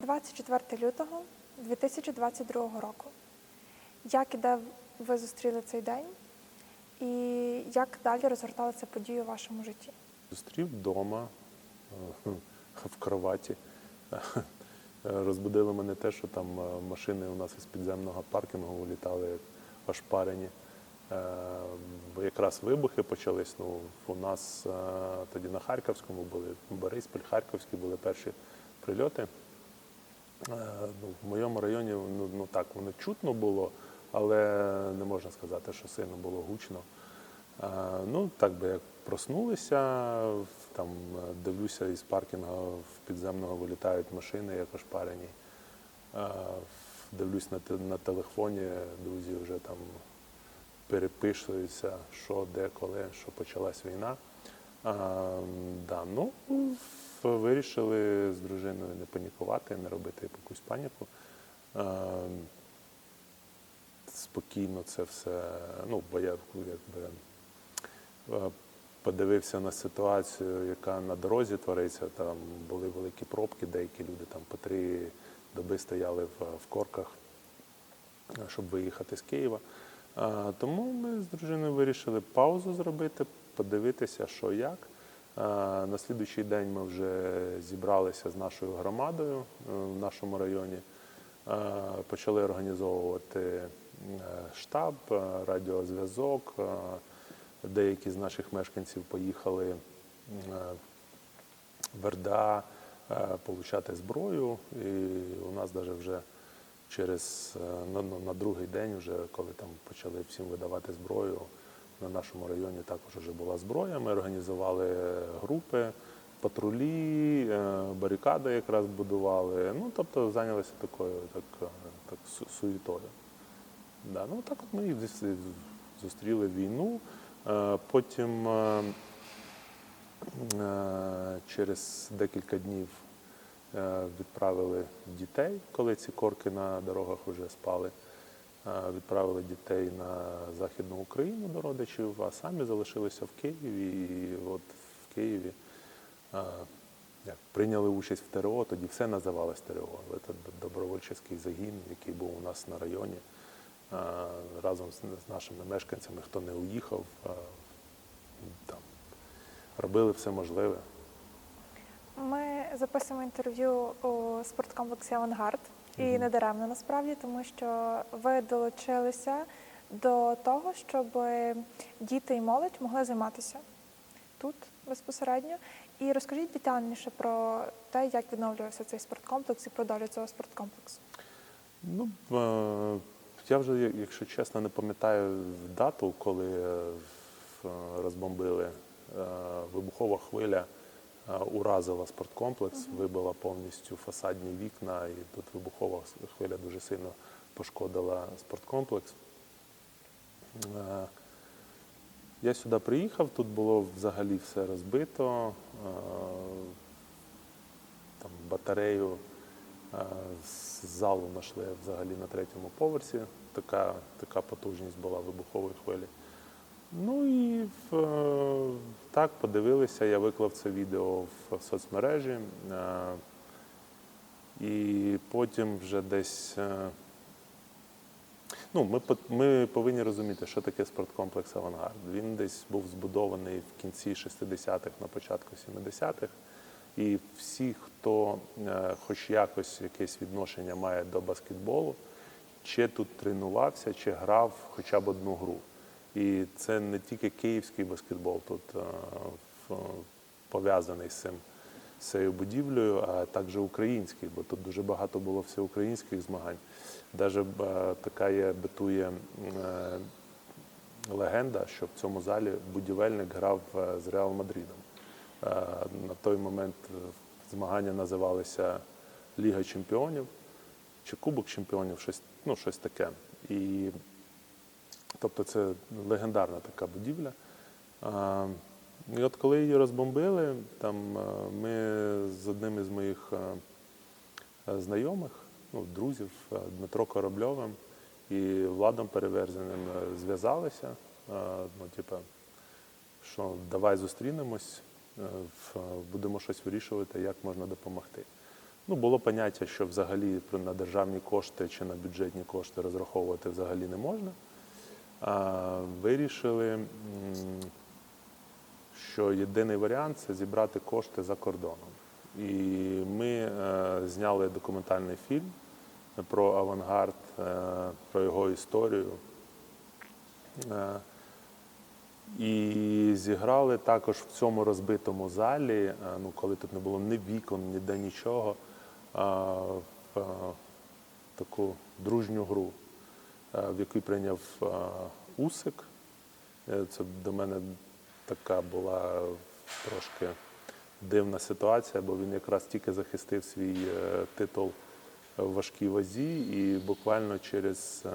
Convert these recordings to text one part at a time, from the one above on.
24 лютого 2022 року. Як і де ви зустріли цей день? І як далі розгорталися події у вашому житті? Зустрів вдома е, в кроваті. Розбудило мене те, що там е, машини у нас із підземного паркінгу вилітали ошпарені. Е, Якраз вибухи почались. Ну, у нас тоді на Харківському були Бориспіль, Харківський були перші прильоти. Е, Ну, в моєму районі ну, ну так воно чутно було, але не можна сказати, що сильно було гучно. Е, Ну, так би як проснулися, там е, дивлюся із паркінгу в підземного вилітають машини, як ошпарені. Дивлюсь на, на телефоні, друзі вже там переписуються, що, де, коли, що почалась війна. А, да, ну, вирішили з дружиною не панікувати, не робити якусь паніку. Спокійно це все. Ну, бо я якби е, подивився на ситуацію, яка на дорозі твориться. Там були великі пробки, деякі люди там по три доби стояли в, в корках, е, щоб виїхати з Києва. Тому ми з дружиною вирішили паузу зробити, подивитися, що як. На слідуючий день ми вже зібралися з нашою громадою е, в нашому районі, почали організовувати е, штаб, е, радіозв'язок. Деякі з наших мешканців поїхали в РДА получати зброю. І у нас навіть вже через на- на другий день, вже коли там почали всім видавати зброю, на нашому районі також вже була зброя. Ми організували групи, патрулі, е, барикади якраз будували. Ну, тобто зайнялися такою так, е, так, суєтою. Да, ну так от ми зустріли війну. Е, Потім через декілька днів відправили дітей, коли ці корки на дорогах вже спали. Е, Відправили дітей на Західну Україну до родичів, а самі залишилися в Києві. І от в Києві е, як, прийняли участь в ТРО, тоді все називалось ТРО. Але Це добровольчий загін, який був у нас на районі. Е, Разом з нашими мешканцями, хто не уїхав, там, робили все можливе. Ми записуємо інтерв'ю у спорткомплексі Авангард. І не даремно насправді, тому що ви долучилися до того, щоб діти і молодь могли займатися тут безпосередньо. І розкажіть детальніше про те, як відновлювався цей спорткомплекс і про долю цього спорткомплексу. Ну, е, я вже, якщо чесно, не пам'ятаю дату, коли е, розбомбили. Е, Вибухова хвиля уразила спорткомплекс, вибила повністю фасадні вікна, і тут вибухова хвиля дуже сильно пошкодила спорткомплекс. Е, Я сюди приїхав, тут було взагалі все розбито. е, Там батарею е, з залу знайшли взагалі на третьому поверсі. Така, така потужність була вибухової хвилі. Ну і е, так подивилися, я виклав це відео в соцмережі. е, І потім вже десь. е, Ну, ми, ми повинні розуміти, що таке спорткомплекс Авангард. Він десь був збудований в кінці 60-х, на початку 70-х. І всі, хто хоч якось якесь відношення має до баскетболу, чи тут тренувався, чи грав хоча б одну гру. І це не тільки київський баскетбол тут е, пов'язаний з цим з цією будівлею, а також український, бо тут дуже багато було всеукраїнських змагань. Даже е, така є битує е, легенда, що в цьому залі будівельник грав з Реал Мадридом. На той момент змагання називалися Ліга Чемпіонів чи Кубок Чемпіонів, щось, ну, щось таке. І, тобто це легендарна така будівля. І от коли її розбомбили, там е, ми з одним із моїх е, знайомих, ну, друзів, е, Дмитро Корабльовим і Владом Переверзеним зв'язалися. Ну, типа, що давай зустрінемось, будемо щось вирішувати, як можна допомогти. Ну, було поняття, що взагалі на державні кошти чи на бюджетні кошти розраховувати взагалі не можна. Вирішили, що єдиний варіант це зібрати кошти за кордоном. І ми е, зняли документальний фільм про авангард, е, про його історію. Е, і зіграли також в цьому розбитому залі, ну, коли тут не було ні вікон, ніде нічого, в таку дружню гру, в якій прийняв е, Усик. Е, Це до мене така була трошки дивна ситуація, бо він якраз тільки захистив свій е, титул в важкій вазі і буквально через е,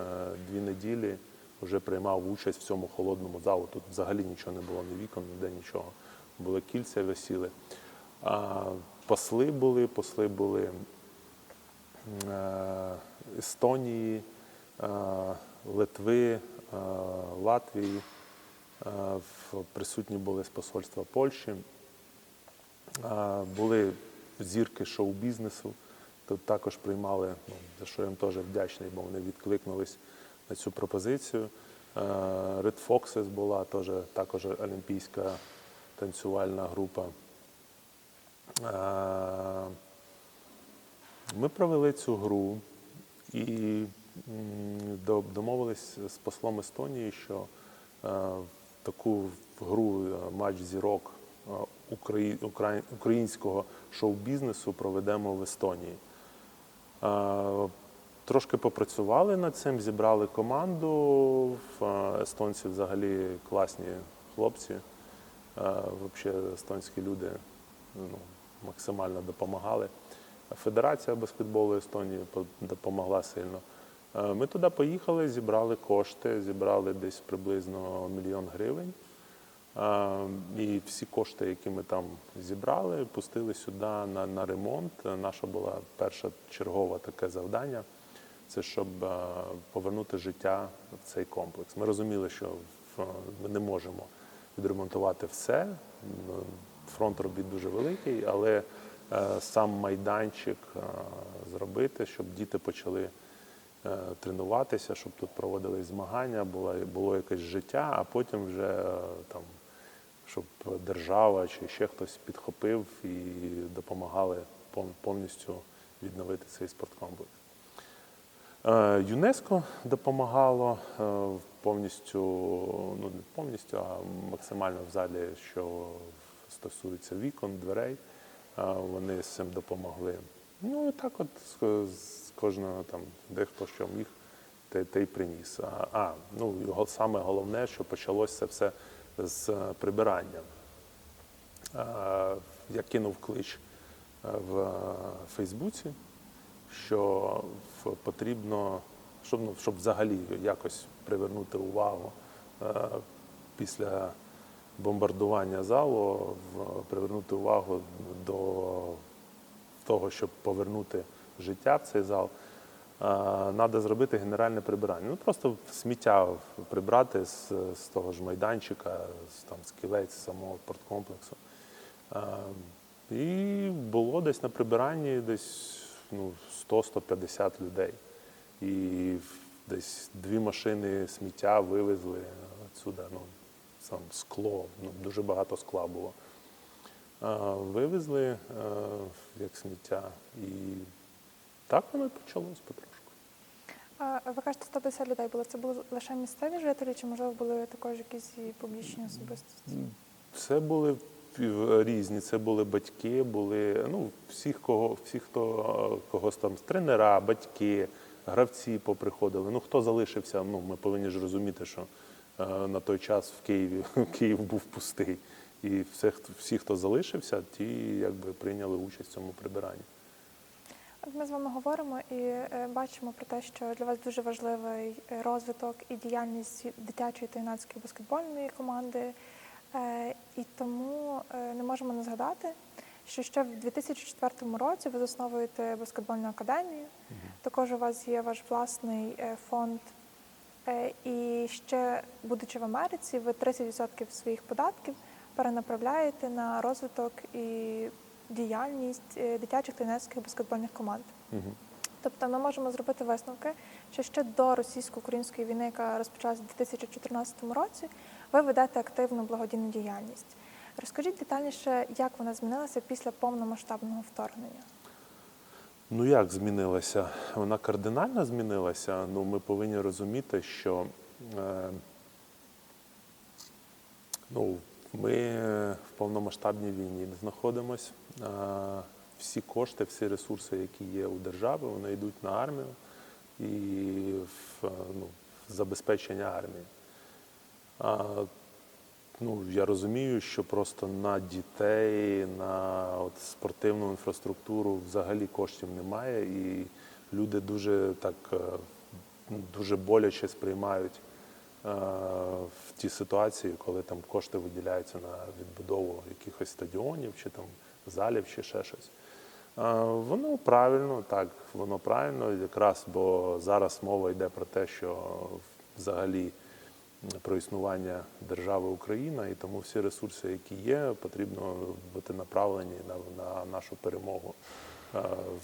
дві неділі вже приймав участь в цьому холодному залу. Тут взагалі нічого не було, ні вікон, ніде нічого. Були кільця висіли. А посли були, посли були е, Естонії, е, Литви, е, Латвії. Е, Присутні були з посольства Польщі. Е, Були зірки шоу-бізнесу. Тут також приймали, ну, за що я їм теж вдячний, бо вони відкликнулись на цю пропозицію. Е, Red Foxes була теж, також олімпійська танцювальна група. Е, Ми провели цю гру і домовились з послом Естонії, що е, таку гру е, матч зірок е, украї- украї- українського шоу-бізнесу проведемо в Естонії. Трошки попрацювали над цим, зібрали команду. Естонці взагалі класні хлопці. Взагалі естонські люди ну, максимально допомагали. Федерація баскетболу Естонії допомогла сильно. Е, Ми туди поїхали, зібрали кошти, зібрали десь приблизно мільйон гривень. Е, І всі кошти, які ми там зібрали, пустили сюди на, на ремонт. Наша була перша чергове таке завдання це щоб е, повернути життя в цей комплекс. Ми розуміли, що ми не можемо відремонтувати все. Фронт робіт дуже великий, але сам майданчик зробити, щоб діти почали тренуватися, щоб тут проводились змагання, було, було якесь життя, а потім вже е, там, щоб держава чи ще хтось підхопив і допомагали повністю відновити цей спорткомплекс. Е, ЮНЕСКО допомагало е, повністю, ну не повністю, а максимально в залі, що стосується вікон, дверей. Е, Вони з цим допомогли. Ну і так, от кожного там дехто що міг, те, те й приніс. А, а ну його саме головне, що почалося це все з е, прибирання. Е, Я кинув клич е, в Фейсбуці, що потрібно, щоб, ну, щоб взагалі якось привернути увагу е, після бомбардування залу, привернути увагу до того, щоб повернути життя в цей зал. Треба зробити генеральне прибирання. Ну просто сміття прибрати з, з того ж майданчика, з там з кілець самого спорткомплексу. Е, І було десь на прибиранні десь ну, 100-150 людей. І десь дві машини сміття вивезли відсюди, ну, сам скло, ну, дуже багато скла було. Е, Вивезли е, як сміття. І так воно і почалось. А ви кажете, 150 людей було. Це були лише місцеві жителі, чи можливо були також якісь і публічні особистості? Це були різні. Це були батьки, були ну, всіх, кого, всіх, хто когось там з тренера, батьки, гравці поприходили. Ну, хто залишився, ну, ми повинні ж розуміти, що е, на той час в Києві Київ був пустий. І хто- всі, хто залишився, ті якби прийняли участь в цьому прибиранні. Ми з вами говоримо і е, бачимо про те, що для вас дуже важливий е, розвиток і діяльність дитячої та юнацької баскетбольної команди. Е, І тому не можемо не згадати, що ще в 2004 році ви засновуєте баскетбольну академію. Також у вас є ваш власний фонд. І ще, будучи в Америці, ви 30% своїх податків перенаправляєте на розвиток і діяльність е, дитячих та юнацьких баскетбольних команд. Тобто ми можемо зробити висновки, що ще до російсько-української війни, яка розпочалася у 2014 році, ви ведете активну благодійну діяльність. Розкажіть детальніше, як вона змінилася після повномасштабного вторгнення. Ну як змінилася? Вона кардинально змінилася. Ну, ми повинні розуміти, що е, ну, ми в повномасштабній війні знаходимося. Е, всі кошти, всі ресурси, які є у держави, вони йдуть на армію і в, е, ну, забезпечення армії. А, ну, я розумію, що просто на дітей, на от, спортивну інфраструктуру взагалі коштів немає, і люди дуже так е, дуже боляче сприймають е, в ті ситуації, коли там кошти виділяються на відбудову якихось стадіонів чи там залів, чи ще щось. Е, Воно правильно, так, воно правильно, якраз бо зараз мова йде про те, що взагалі про існування держави Україна, і тому всі ресурси, які є, потрібно бути направлені на, на нашу перемогу е,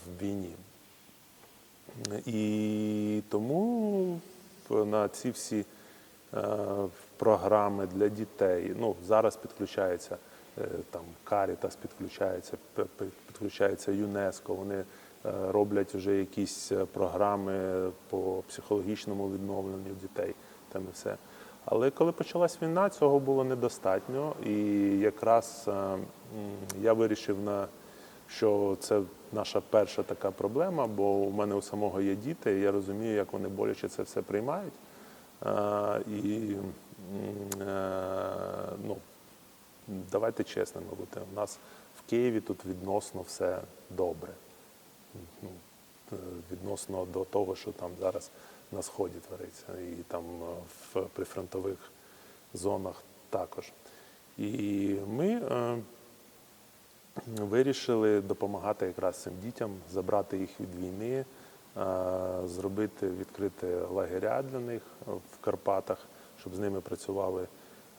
в війні. І тому на ці всі е, програми для дітей, ну зараз підключається е, там Карітас, підключається, підключається ЮНЕСКО. Вони е, роблять вже якісь е, програми по психологічному відновленню дітей. Там і все. Але коли почалась війна, цього було недостатньо. І якраз е, я вирішив на що це наша перша така проблема, бо у мене у самого є діти, і я розумію, як вони боляче це все приймають. Е, І е, ну, давайте чесними бути. У нас в Києві тут відносно все добре. Ну, е, Відносно до того, що там зараз на сході твориться, і там в прифронтових зонах також. І ми вирішили допомагати якраз цим дітям, забрати їх від війни, зробити відкрити лагеря для них в Карпатах, щоб з ними працювали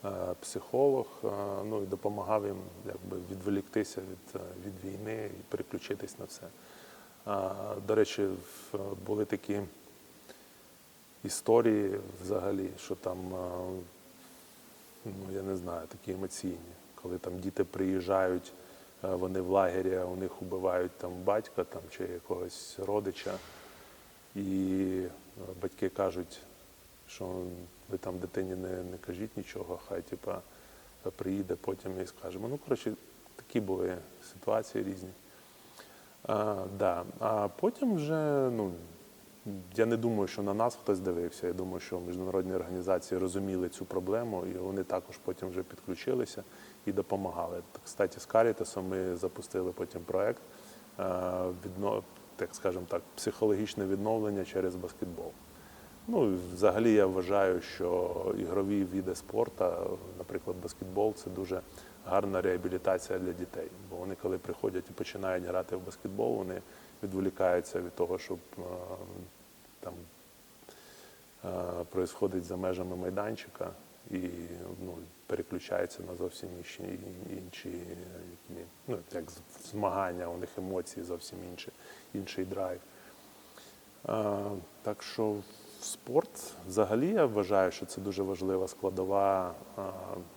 е, психолог, е, ну і допомагав їм якби відволіктися від, е, від війни і переключитись на все. Е, До речі, були такі історії взагалі, що там, е, ну я не знаю, такі емоційні, коли там діти приїжджають, е, вони в лагері, а у них убивають там батька там, чи якогось родича, і е, батьки кажуть, що ви там дитині не, не кажіть нічого, хай типа приїде потім і скажемо. Ну, коротше, такі були ситуації різні. А, да. а потім вже, ну, я не думаю, що на нас хтось дивився. Я думаю, що міжнародні організації розуміли цю проблему, і вони також потім вже підключилися і допомагали. Кстати, з Карітасом ми запустили потім проект е, так скажемо так, психологічне відновлення через баскетбол. Ну, взагалі я вважаю, що ігрові види спорту, наприклад, баскетбол, це дуже гарна реабілітація для дітей. Бо вони, коли приходять і починають грати в баскетбол, вони відволікаються від того, щоб е, там е, за межами майданчика і ну, переключаються на зовсім інші, інші які, ну, як змагання, у них емоції зовсім інші, інший драйв. Е, Так що спорт взагалі я вважаю, що це дуже важлива складова е,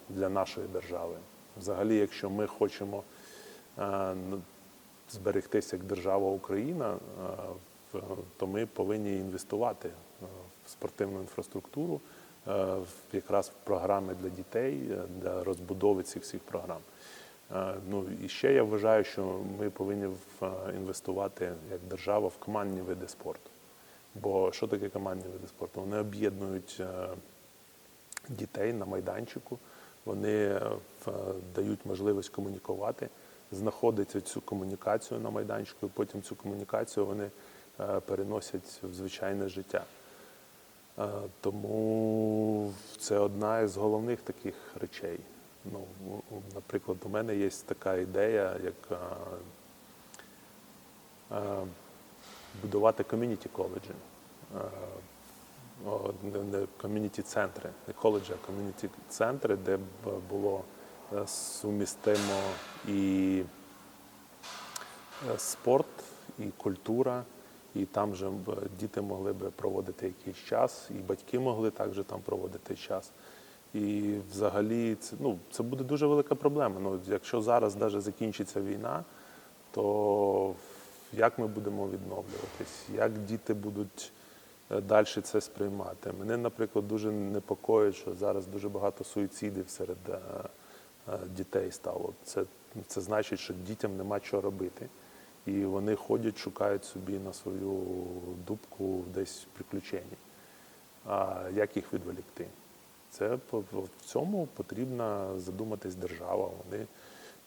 для нашої держави. Взагалі, якщо ми хочемо е, н- зберегтися як держава Україна, в- то ми повинні інвестувати в спортивну інфраструктуру, в- якраз в програми для дітей, для розбудови цих всіх програм. Е, Ну і ще я вважаю, що ми повинні е, інвестувати як держава в командні види спорту. Бо що таке командні види спорту? Вони об'єднують е, дітей на майданчику, вони дають можливість комунікувати, знаходити цю комунікацію на майданчику, і потім цю комунікацію вони переносять в звичайне життя. Тому це одна із головних таких речей. Ну, наприклад, у мене є така ідея, як е, е, будувати ком'юніті коледжі. Не ком'юніті центри, не коледжі, а ком'юніті центри, де б було е, сумістимо і е, спорт і культура, і там же б діти могли б проводити якийсь час, і батьки могли також там проводити час. І взагалі це, ну, це буде дуже велика проблема. Ну, якщо зараз навіть закінчиться війна, то як ми будемо відновлюватись, як діти будуть далі це сприймати? Мене, наприклад, дуже непокоїть, що зараз дуже багато суїцидів серед е, е, дітей стало. Це, це значить, що дітям нема чого робити. І вони ходять, шукають собі на свою дубку десь приключення. А як їх відволікти? Це в цьому потрібна задуматись держава. Вони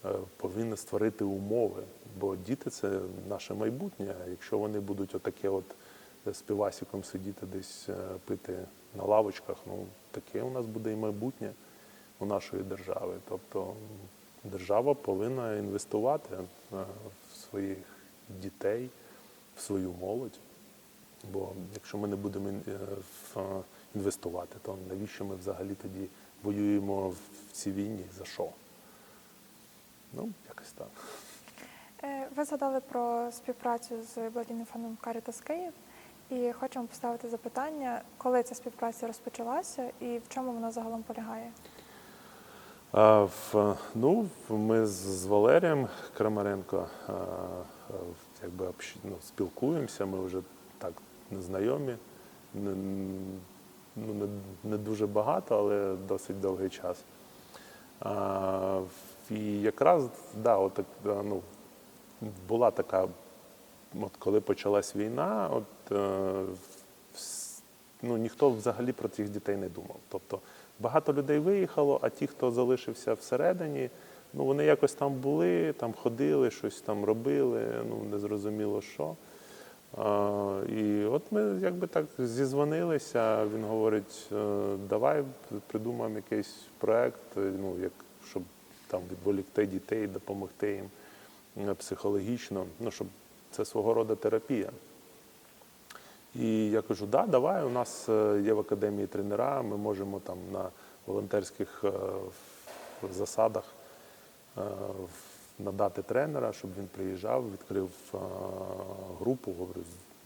е, повинні створити умови, бо діти це наше майбутнє. Якщо вони будуть отаке от з півасиком сидіти десь е, пити на лавочках, ну таке у нас буде і майбутнє у нашої держави. Тобто держава повинна інвестувати е, в своїх дітей, в свою молодь. Бо якщо ми не будемо е, в- е, інвестувати, то навіщо ми взагалі тоді воюємо в цій війні? За що? Ну, якось так. Е, Ви згадали про співпрацю з благодійним фондом Caritas Київ. І хочемо поставити запитання, коли ця співпраця розпочалася і в чому вона загалом полягає? Ну, ми з, Валерієм Крамаренко якби ну, спілкуємося, ми вже так не, ну, не, не дуже багато, але досить довгий час. А, і якраз да, от, ну, була така, от коли почалась війна, от, е, ну, ніхто взагалі про цих дітей не думав. Тобто багато людей виїхало, а ті, хто залишився всередині, ну, вони якось там були, там ходили, щось там робили, ну, незрозуміло що. І от ми якби так зізвонилися. Він говорить: е, давай придумаємо якийсь проект, е, ну як щоб там відволікти дітей, допомогти їм е, психологічно, ну щоб це свого роду терапія. І я кажу, да, давай, у нас є в академії тренера, ми можемо там на волонтерських засадах в- надати тренера, щоб він приїжджав, відкрив е, групу, говорю,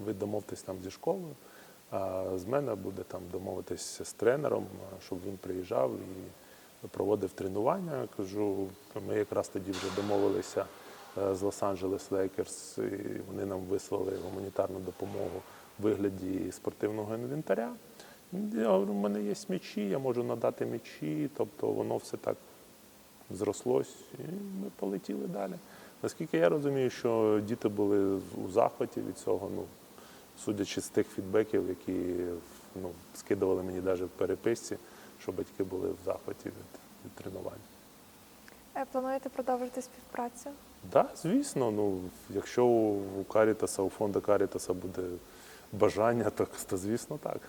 ви домовтесь там зі школою, а з мене буде там домовитись з тренером, е, щоб він приїжджав і проводив тренування. Кажу, ми якраз тоді вже домовилися е, з Лос-Анджелес Лейкерс, і вони нам вислали гуманітарну допомогу в вигляді спортивного інвентаря. Я говорю, у мене є м'ячі, я можу надати м'ячі, тобто воно все так зрослось, і ми полетіли далі. Наскільки я розумію, що діти були у захваті від цього, ну, судячи з тих фідбеків, які ну, скидували мені навіть в переписці, що батьки були в захваті від, від тренувань. Е, Плануєте продовжити співпрацю? Так, да, звісно, ну, якщо у Карітаса, у фонду Карітаса буде бажання, то, то звісно так.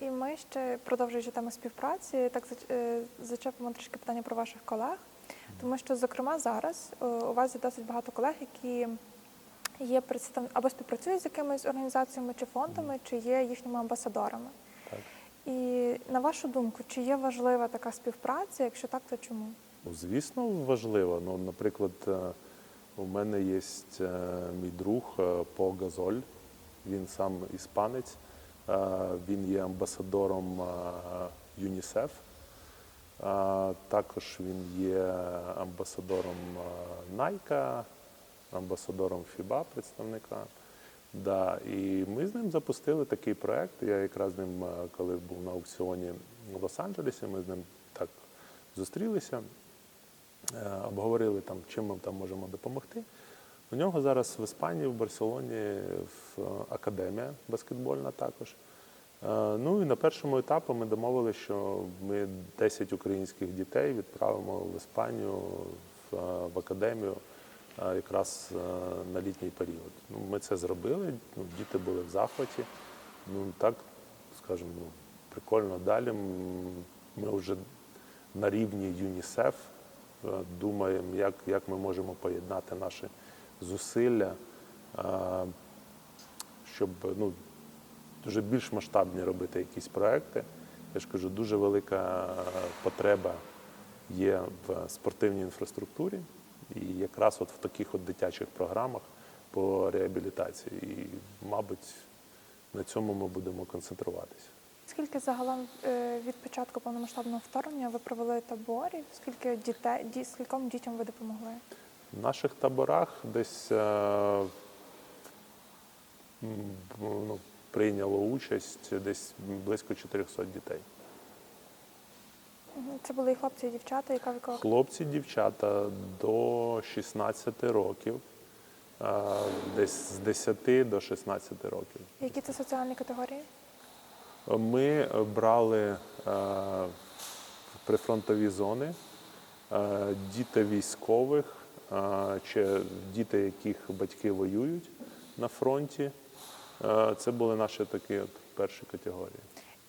І ми ще продовжуючи тему співпраці, так е, зачепимо трішки питання про ваших колег, тому що, зокрема, зараз е, у вас є досить багато колег, які є представ... або співпрацюють з якимись організаціями чи фондами, чи є їхніми амбасадорами. так. І на вашу думку, чи є важлива така співпраця? Якщо так, то чому? Ну, звісно, важливо. Ну, наприклад, е, у мене є мій друг Пол Газоль, він сам іспанець, він є амбасадором е, ЮНІСЕФ. Е, Також він є амбасадором е, Найка, амбасадором ФІБА представника. Да, і ми з ним запустили такий проект. Я якраз з ним, е, коли був на аукціоні в Лос-Анджелесі, ми з ним так зустрілися, е, обговорили там, чим ми там можемо допомогти. У нього зараз в Іспанії, в Барселоні, в е, академія баскетбольна також. Е, Ну і на першому етапі ми домовилися, що ми 10 українських дітей відправимо в Іспанію в, е, академію якраз на літній період. Ну, ми це зробили, ну, діти були в захваті. Ну так, скажімо, ну, прикольно. Далі ми вже на рівні ЮНІСЕФ думаємо, як, як ми можемо поєднати наші зусилля, е, щоб ну, дуже більш масштабні робити якісь проекти. Я ж кажу, дуже велика потреба є в спортивній інфраструктурі І якраз от в таких от дитячих програмах по реабілітації. І, мабуть, на цьому ми будемо концентруватися. Скільки загалом е, від початку повномасштабного вторгнення ви провели таборів? Скільки дітей, ді, скільком дітям ви допомогли? В наших таборах десь е, ну, прийняло участь десь близько 400 дітей. Це були і хлопці, і дівчата, яка вікова Хлопці, дівчата до 16 років, е, десь з 10 до 16 років. які це соціальні категорії? Ми брали е, прифронтові зони, діти військових, чи діти, яких батьки воюють на фронті. Це були наші такі от перші категорії.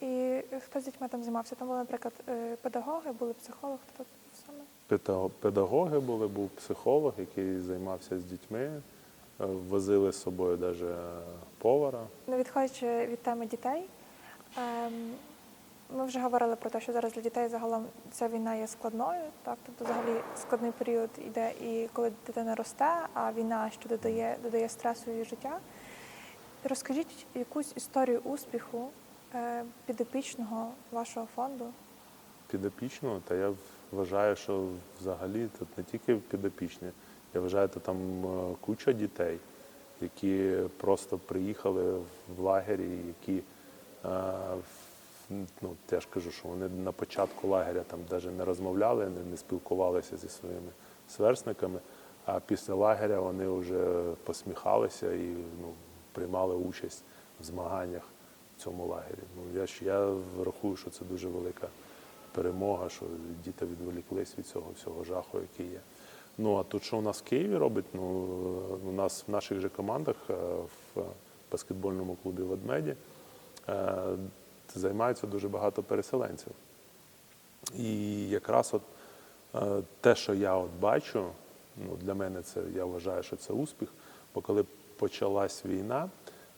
І хто з дітьми там займався? Там були, наприклад, е, педагоги, були психологи, хто саме? Педа- Педагоги були, був психолог, який займався з дітьми, е, возили з собою навіть повара. Не відходячи від теми дітей, ем, ми вже говорили про те, що зараз для дітей загалом ця війна є складною. Так, тобто, взагалі складний період йде і коли дитина росте, а війна ще додає, додає стресу її життя. Розкажіть якусь історію успіху е, підопічного вашого фонду. підопічного, та я вважаю, що взагалі тут не тільки підопічні, я вважаю, що там е, куча дітей, які просто приїхали в лагері, які е, в- ну, я ж кажу, що вони на початку лагеря там навіть не розмовляли, не, не спілкувалися зі своїми сверстниками, а після лагеря вони вже посміхалися і ну, приймали участь в змаганнях в цьому лагері. Ну, я, я рахую, що це дуже велика перемога, що діти відволіклись від цього всього жаху, який є. Ну а тут, що у нас в Києві робить? Ну у нас в наших же командах е, в баскетбольному клубі Ведмеді е, займаються дуже багато переселенців. І якраз от е, те, що я от бачу, ну для мене це я вважаю, що це успіх. Бо коли почалась війна,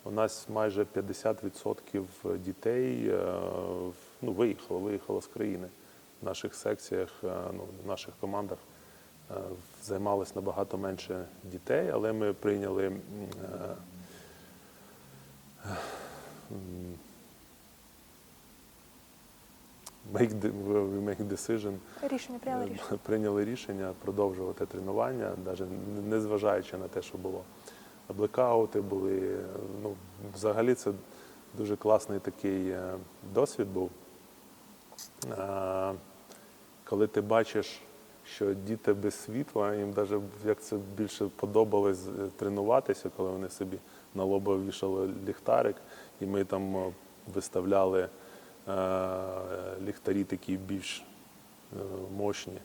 у нас майже 50% дітей е, ну, виїхало, виїхало з країни. В наших секціях, е, ну, в наших командах займалось набагато менше дітей, але ми прийняли make, the- we make decision Рішення прийняли рішення. Е, прийняли рішення продовжувати тренування, навіть не зважаючи на те, що було. Блекаути були. Ну, взагалі це дуже класний такий е, досвід був. Е, Коли ти бачиш, що діти без світла, їм навіть як це більше подобалось тренуватися, коли вони собі на лоба вішали ліхтарик, і ми там виставляли ліхтарі такі більш е, мощні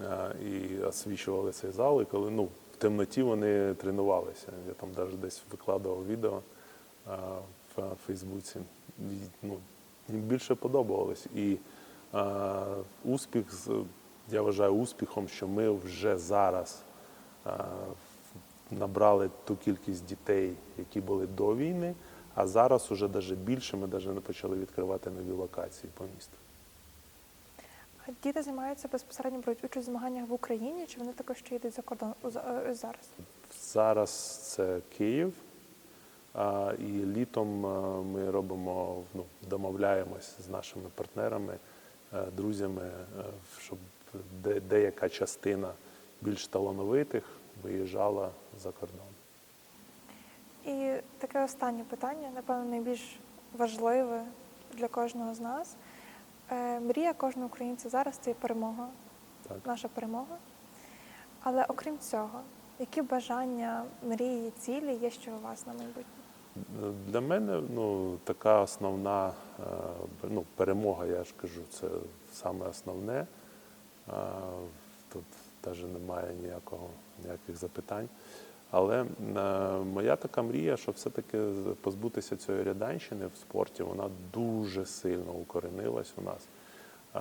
е, і освічували цей зал. І коли ну, в темноті вони тренувалися. Я там навіть десь викладував відео е, в Фейсбуці. Ну, їм більше подобалось. І е, успіх, я вважаю успіхом, що ми вже зараз е, набрали ту кількість дітей, які були до війни, а зараз уже навіть більше ми навіть не почали відкривати нові локації по місту. А діти займаються безпосередньо беруть участь в змаганнях в Україні, чи вони також ще йдуть за кордон е, зараз? Зараз це Київ, а, і літом е, ми робимо, ну, домовляємось з нашими партнерами, е, друзями, щоб де- деяка частина більш талановитих виїжджала за кордон. І таке останнє питання, напевно, найбільш важливе для кожного з нас. Е, Мрія кожного українця зараз це перемога, Так. наша перемога. Але окрім цього, які бажання, мрії, цілі є ще у вас на майбутнє? Для мене ну, така основна е, ну, перемога, я ж кажу, це саме основне. Е, Тут навіть немає ніякого, ніяких запитань. Але е, моя така мрія, що все-таки позбутися цієї ряданщини в спорті, вона дуже сильно укоренилась у нас. Е,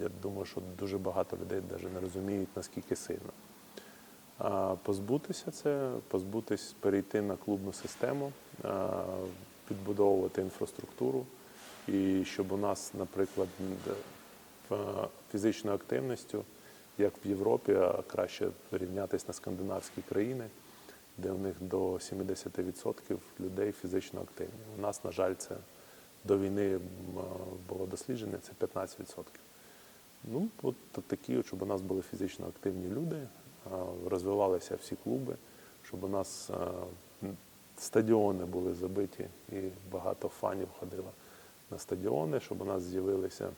Я думаю, що дуже багато людей навіть не розуміють, наскільки сильно. Позбутися це, позбутись, перейти на клубну систему, підбудовувати інфраструктуру, і щоб у нас, наприклад, фізичною активністю як в Європі, а краще рівнятись на скандинавські країни, де у них до 70% людей фізично активні. У нас, на жаль, це до війни було дослідження, це 15%. Ну, от такі, щоб у нас були фізично активні люди, розвивалися всі клуби, щоб у нас стадіони були забиті і багато фанів ходило на стадіони, щоб у нас з'явилися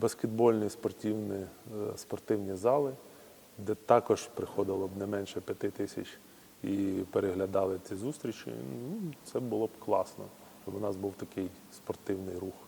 баскетбольні спортивні, е, спортивні зали, де також приходило б не менше п'яти тисяч і переглядали ці зустрічі. Ну, це було б класно, щоб у нас був такий спортивний рух.